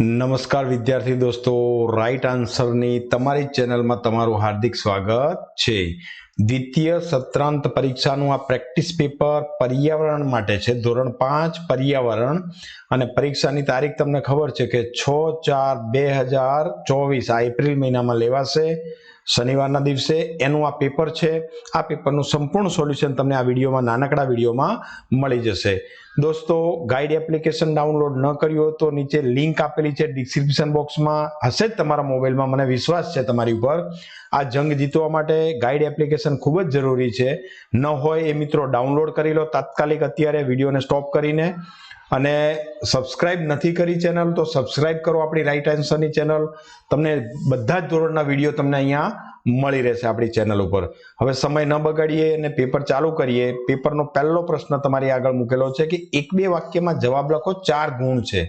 નમસ્કાર વિદ્યાર્થી દોસ્તો રાઈટ આન્સરની તમારી ચેનલમાં તમારું હાર્દિક સ્વાગત છે. દ્વિતીય સત્રાંત પરીક્ષાનું આ પ્રેક્ટિસ પેપર પર્યાવરણ માટે છે. ધોરણ પાંચ, પર્યાવરણ. અને પરીક્ષાની તારીખ તમને ખબર છે કે છ ચાર બે હજાર ચોવીસ, આ એપ્રિલ મહિનામાં લેવાશે. શનિવારના દિવસે એનું આ પેપર છે. આ પેપરનું સંપૂર્ણ સોલ્યુશન તમને આ વિડીયોમાં, નાનકડા વિડીયોમાં મળી જશે. દોસ્તો ગાઈડ એપ્લિકેશન ડાઉનલોડ ન કર્યું તો નીચે લિંક આપેલી છે ડિસ્ક્રિપ્શન બોક્સમાં હશે જ તમારા મોબાઈલમાં, મને વિશ્વાસ છે તમારી ઉપર. આ જંગ જીતવા માટે ગાઈડ એપ્લિકેશન ખૂબ જ જરૂરી છે. ન હોય એ મિત્રો ડાઉનલોડ કરી લો. તાત્કાલિક અત્યારે વિડીયોને સ્ટોપ કરીને. અને સબસ્ક્રાઇબ નથી કરી ચેનલ તો સબસ્ક્રાઇબ કરો આપણી રાઈટ આન્સરની ચેનલ તમને બધા જ ધોરણના વીડિયો તમને અહીંયા મળી રહેશે આપણી ચેનલ ઉપર. હવે સમય ન બગાડીએ અને પેપર ચાલુ કરીએ. પેપરનો પહેલો પ્રશ્ન તમારી આગળ મૂકેલો છે કે એક બે વાક્યમાં જવાબ લખો, ચાર ગુણ છે.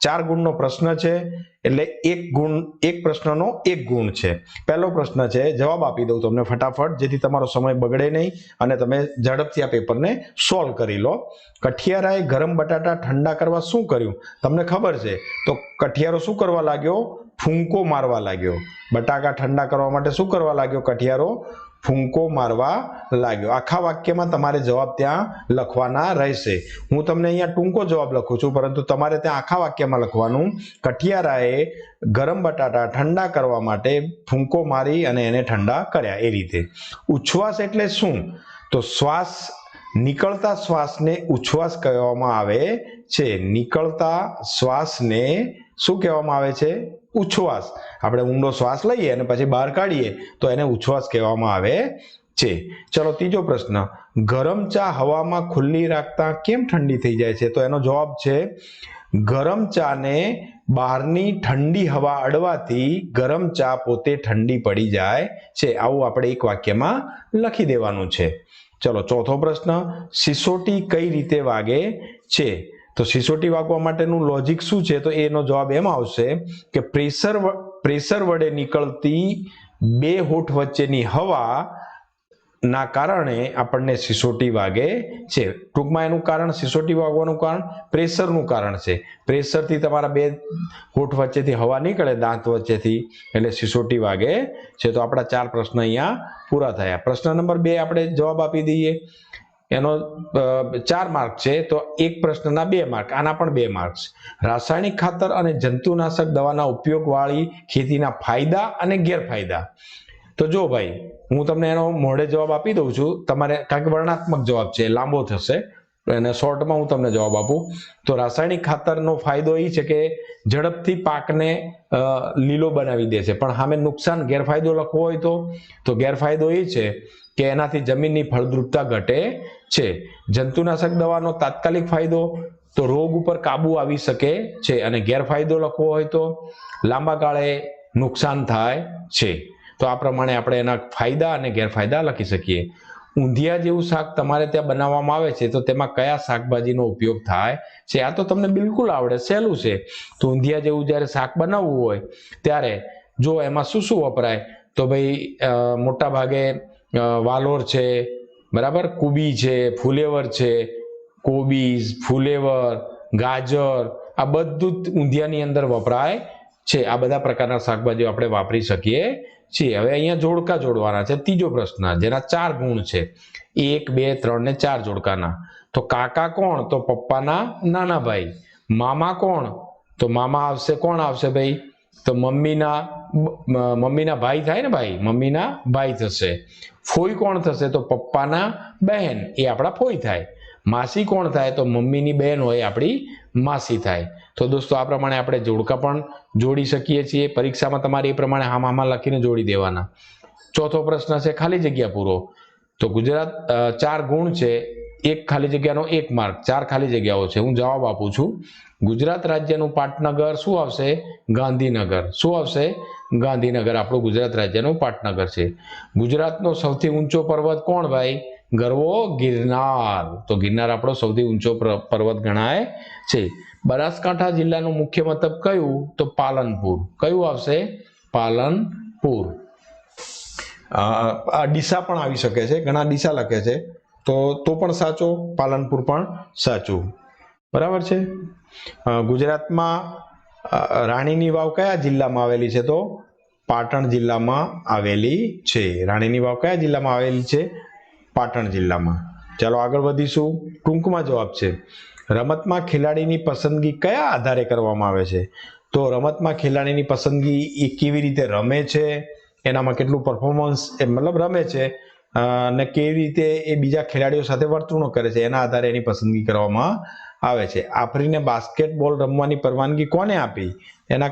ચાર ગુણનો પ્રશ્ન છે, એટલે એક ગુણ, એક પ્રશ્નનો એક ગુણ છે. પહેલો પ્રશ્ન છે, જવાબ આપી દઉં તમને ફટાફટ, જેથી તમારો સમય બગડે નહીં અને તમે ઝડપથી આ પેપરને સોલ્વ કરી લો. કઠિયારાએ ગરમ બટાટા ઠંડા કરવા શું કર્યું? તમને ખબર છે? તો કઠિયારો શું કરવા લાગ્યો? ફૂંકો મારવા લાગ્યો. બટાકા ઠંડા કરવા માટે શું કરવા લાગ્યો? કઠિયારો ફૂંકો મારવા લાગ્યો. આખા વાક્યમાં તમારે જવાબ ત્યાં લખવાના રહેશે. હું તમને અહીંયા ટૂંકો જવાબ લખું છું, પરંતુ તમારે ત્યાં આખા વાક્યમાં લખવાનું. કઠિયારાએ ગરમ બટાટા ઠંડા કરવા માટે ફૂંકો મારી અને એને ઠંડા કર્યા એ રીતે. ઉચ્છ્વાસ એટલે શું? તો શ્વાસ, નીકળતા શ્વાસને ઉચ્છ્વાસ કહેવામાં આવે છે. નીકળતા શ્વાસને શું કહેવામાં આવે છે? ઉચ્છ્વાસ. આપણે ઊંડો શ્વાસ લઈએ અને પછી બહાર કાઢીએ, તો એને ઉચ્છવાસ કહેવામાં આવે છે. ચલો, ત્રીજો પ્રશ્ન. ગરમ ચા હવામાં ખુલ્લી રાખતા કેમ ઠંડી થઈ જાય છે? તો એનો જવાબ છે, ગરમ ચાને બહારની ઠંડી હવા અડવાથી ગરમ ચા પોતે ઠંડી પડી જાય છે. આવું આપણે એક વાક્યમાં લખી દેવાનું છે. ચલો, ચોથો પ્રશ્ન. સિસોટી કઈ રીતે વાગે છે? તો સિસોટી વાગવા માટેનું લોજિક શું છે? તો એનો જવાબ એમ આવશે કે પ્રેશર પ્રેશર વડે નીકળતી બે હોઠ વચ્ચેની હવા ના કારણે આપણને સિસોટી વાગે છે. ટૂંકમાં એનું કારણ સિસોટી વાગવાનું કારણ પ્રેશરનું કારણ છે. પ્રેશરથી તમારા બે હોઠ વચ્ચેથી હવા નીકળે, દાંત વચ્ચેથી, એટલે સિસોટી વાગે છે. તો આપણા ચાર પ્રશ્ન અહીંયા પૂરા થયા. પ્રશ્ન નંબર બે આપણે જવાબ આપી દઈએ. એનો ચાર માર્ક છે, તો એક પ્રશ્નના બે માર્ક, આના પણ બે માર્ક્સ. રાસાયણિક ખાતર અને જંતુનાશક દવાના ઉપયોગવાળી ખેતીના ફાયદા અને ગેરફાયદા. તો જો ભાઈ, હું તમને એનો મોઢે જવાબ આપી દઉં છું. તમારે કારણ કે વર્ણાત્મક જવાબ છે લાંબો થશે. અને શોર્ટમાં હું તમને જવાબ આપું. તો રાસાયણિક ખાતરનો ફાયદો એ છે કે ઝડપથી પાકને લીલો બનાવી દે છે. પણ સામે નુકસાન, ગેરફાયદો લખવો હોય તો? તો ગેરફાયદો એ છે કે એનાથી જમીનની ફળદ્રુપતા ઘટે છે. જંતુનાશક દવાનો તાત્કાલિક ફાયદો તો રોગ ઉપર કાબુ આવી શકે છે અને ગેરફાયદો લખવો હોય તો લાંબા ગાળે નુકસાન થાય છે. તો આ પ્રમાણે આપણે એના ફાયદા અને ગેરફાયદા લખી શકીએ. ઊંધિયા જેવું શાક તમારે ત્યાં બનાવવામાં આવે છે તો તેમાં કયા શાકભાજીનો ઉપયોગ થાય છે? આ તો તમને બિલકુલ આવડે, સહેલું છે. તો ઊંધિયા જેવું જ્યારે શાક બનાવવું હોય ત્યારે જો એમાં શું શું વપરાય? તો ભાઈ મોટા ભાગે વાલોર છે બરાબર? કુબી છે, ફુલેવર છે કોબીઝ ફુલેવર, ગાજર, આ બધું જ ઊંધિયાની અંદર વપરાય છે. આ બધા પ્રકારના શાકભાજીઓ આપણે વાપરી શકીએ છીએ. હવે અહીંયા જોડકા જોડવાના છે. ત્રીજો પ્રશ્ન, જેના ચાર ગુણ છે. એક, બે, ત્રણ ને ચાર જોડકાના. તો કાકા કોણ? તો પપ્પાના નાના ભાઈ. મામા કોણ? તો મામા આવશે. કોણ આવશે ભાઈ? તો મમ્મીના મમ્મીના ભાઈ થાય ને ભાઈ? મમ્મીના ભાઈ થશે. ફોઈ કોણ થશે? તો પપ્પાના બહેન. એ આપણા ફોઈ થાય. માસી કોણ થાય? તો મમ્મીની બહેન હોય, આપણી માસી થાય. તો દોસ્તો, આ પ્રમાણે આપણે જોડકા પણ જોડી શકીએ છીએ. પરીક્ષામાં તમારે એ પ્રમાણે હામ હામાં લખીને જોડી દેવાના. ચોથો પ્રશ્ન છે, ખાલી જગ્યા પૂરો. તો ગુજરાત ચાર ગુણ છે. એક ખાલી જગ્યાનો એક માર્ક. ચાર ખાલી જગ્યાઓ છે. હું જવાબ આપું છું. ગુજરાત રાજ્યનું પાટનગર શું આવશે? ગાંધીનગર. શું આવશે? ગાંધીનગર, આપણું ગુજરાત રાજ્યનું પાટનગર છે. ગુજરાતનો સૌથી ઊંચો પર્વત કોણ ભાઈ? ગરવો ગિરનાર. તો ગિરનાર આપણો સૌથી ઊંચો પર્વત ગણાય છે. બનાસકાંઠા જિલ્લાનું મુખ્ય મથક કયું? તો પાલનપુર. કયું આવશે? પાલનપુર. આ ડીસા પણ આવી શકે છે, ઘણા ડીસા લખે છે. તો તો પણ સાચો, પાલનપુર પણ સાચું. બરાબર છે? ગુજરાતમાં રાણીની વાવ કયા જિલ્લામાં આવેલી છે તો પાટણ જિલ્લામાં આવેલી છે. રાણીની વાવ કયા જિલ્લામાં આવેલી છે? પાટણ જિલ્લામાં. ચાલો આગળ વધીશું. ટૂંકમાં જવાબ છે. રમતમાં ખેલાડીની પસંદગી કયા આધારે કરવામાં આવે છે? તો રમતમાં ખેલાડીની પસંદગી એ કેવી રીતે રમે છે? એનામાં કેટલું પરફોર્મન્સ એ મતલબ રમે છે? અને કેવી રીતે એ બીજા ખેલાડીઓ સાથે વર્તણૂક કરે છે? એના આધારે એની પસંદગી કરવામાં આવે છે. આફરીને બાસ્કેટબોલ રમવાની પરવાનગી કોને આપી? એના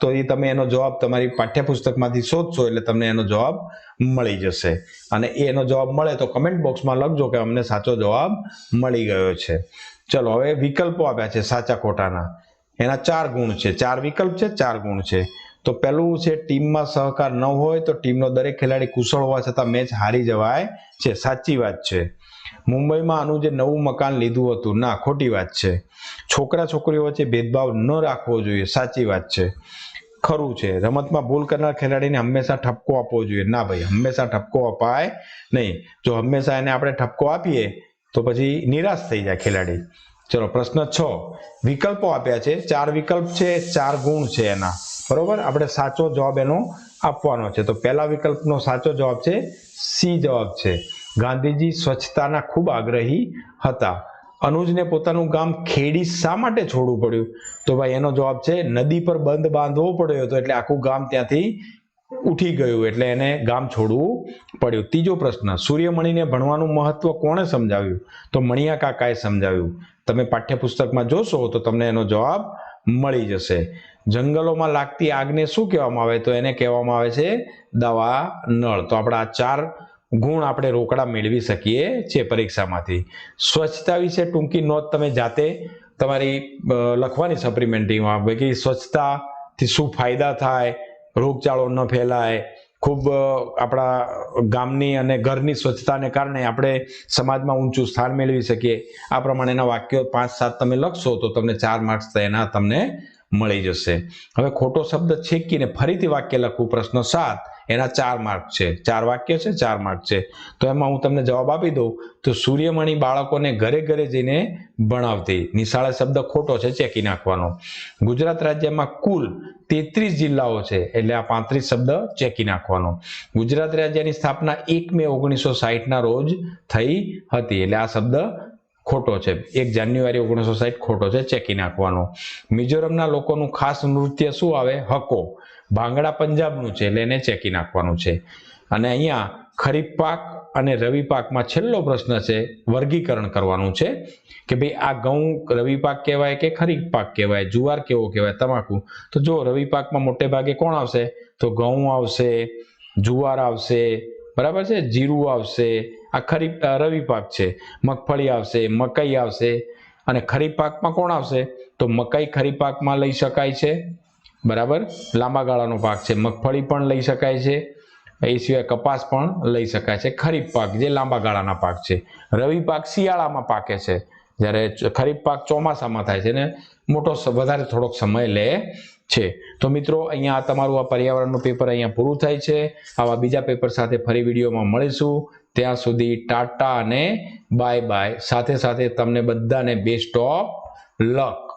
તો એ તમે એનો જવાબ તમારી પાઠ્યપુસ્તકમાંથી શોધશો એટલે તમને એનો જવાબ મળી જશે. અને એનો જવાબ મળે તો કમેન્ટ બોક્સમાં લખજો કે અમને સાચો જવાબ મળી ગયો છે. ચલો, હવે વિકલ્પો આપ્યા છે સાચા ખોટાના. એના ચાર ગુણ છે. ચાર વિકલ્પ છે, ચાર ગુણ છે. તો પહેલું છે, ટીમમાં સહકાર ન હોય તો ટીમનો દરેક ખેલાડી કુશળ હોવા છતાં મેચ હારી જવાય છે. સાચી વાત છે. મુંબઈમાં આનું જે નવું મકાન લીધું હતું, ના, ખોટી વાત છે. છોકરા છોકરીઓ વચ્ચે ભેદભાવ ન રાખવો જોઈએ, સાચી વાત છે. ખરું છે. રમતમાં ભૂલ કરનાર ખેલાડીને હંમેશા ઠપકો આપવો જોઈએ. ના ભાઈ, હંમેશા ઠપકો અપાય નહીં. જો હંમેશા એને આપણે ઠપકો આપીએ, તો પછી નિરાશ થઈ જાય ખેલાડી. ચલો, પ્રશ્ન છ. વિકલ્પો આપ્યા છે. ચાર વિકલ્પ છે, ચાર ગુણ છે એના. બરોબર? આપણે સાચો જવાબ એનો આપવાનો છે. તો પહેલા વિકલ્પનો સાચો જવાબ છે, સી જવાબ છે. ગાંધીજી સ્વચ્છતાના ખૂબ આગ્રહી હતા. અનુજને પોતાનું ગામ ખેડી શા માટે છોડવું પડ્યું? તો ભાઈ એનો જવાબ છે, નદી પર બંધ બાંધવો પડ્યો હતો એટલે આખું ગામ ત્યાંથી ઉઠી ગયું એટલે એને ગામ છોડવું પડ્યું. ત્રીજો પ્રશ્ન, સૂર્યમણીને ભણવાનું મહત્વ કોણે સમજાવ્યું? તો મણિયા કાકાએ સમજાવ્યું. તમે પાઠ્યપુસ્તકમાં જોશો તો તમને એનો જવાબ મળી જશે. જંગલોમાં લાગતી આગને શું કહેવામાં આવે? તો એને કહેવામાં આવે છે, દવા નળ. તો આપણા આ ચાર ગુણ આપણે રોકડા મેળવી શકીએ છીએ પરીક્ષામાંથી. સ્વચ્છતા વિશે ટૂંકી નોંધ તમે જાતે તમારી લખવાની સપ્લિમેન્ટરીમાં કે સ્વચ્છતાથી શું ફાયદા થાય, રોગચાળો ન ફેલાય, ખૂબ આપણા ગામની અને ઘરની સ્વચ્છતાને કારણે આપણે સમાજમાં ઊંચું સ્થાન મેળવી શકીએ. આ પ્રમાણેના વાક્યો પાંચ સાત તમે લખશો તો તમને ચાર માર્ક્સ એના તમને મળી જશે. હવે ખોટો શબ્દ છેકીને ફરીથી વાક્ય લખવું પ્રશ્ન સાત. એના ચાર માર્ક છે. ચાર વાક્ય છે, ચાર માર્ક છે. તો એમાં હું તમને જવાબ આપી દઉં તો સૂર્યમણી બાળકોને ઘરે ઘરે જઈને ભણાવતી. નિશાળે શબ્દ ખોટો છે, ચેકી નાખવાનો. ગુજરાત રાજ્યમાં કુલ તેત્રીસ જિલ્લાઓ છે, એટલે આ પાંત્રીસ શબ્દ ચેકી નાખવાનો. ગુજરાત રાજ્યની સ્થાપના એક મે ઓગણીસો સાહીઠના રોજ થઈ હતી, એટલે આ શબ્દ ખોટો છે. એક જાન્યુઆરી ઓગણીસો સાહીઠ ખોટો છે, ચેકી નાખવાનો. મિઝોરમના લોકોનું ખાસ નૃત્ય શું આવે? હકો. ભાંગડા પંજાબનું છે એટલે એને ચેકી નાખવાનું છે. અને અહીંયા ખરીફ પાક અને રવિ પાકમાં છેલ્લો પ્રશ્ન છે વર્ગીકરણ કરવાનું છે કે ભાઈ આ ઘઉં રવિ પાક કહેવાય કે ખરીફ પાક કહેવાય, જુવાર કેવો કહેવાય તમાકુ? તો જો રવિ પાકમાં મોટે ભાગે કોણ આવશે? તો ઘઉં આવશે, જુવાર આવશે, બરાબર છે? જીરું આવશે, આ ખરીફ રવિ પાક છે. મગફળી આવશે, મકાઈ આવશે. અને ખરીફ પાકમાં કોણ આવશે? તો મકાઈ ખરીફ પાકમાં લઈ શકાય છે. બરાબર? લાંબા ગાળાનો પાક છે. મગફળી પણ લઈ શકાય છે. એ સિવાય કપાસ પણ લઈ શકાય છે. ખરીફ પાક જે લાંબા ગાળાના પાક છે. રવિ પાક શિયાળામાં પાકે છે. જ્યારે ખરીફ પાક ચોમાસામાં થાય છે ને મોટો વધારે થોડોક સમય લે છે. તો મિત્રો, અહીંયા તમારું આ પર્યાવરણનું પેપર અહીંયા પૂરું થાય છે. આવા બીજા પેપર સાથે ફરી વિડીયોમાં મળીશું. ત્યાં સુધી ટાટા અને બાય બાય. સાથે સાથે તમને બધાને બેસ્ટ ઓફ લક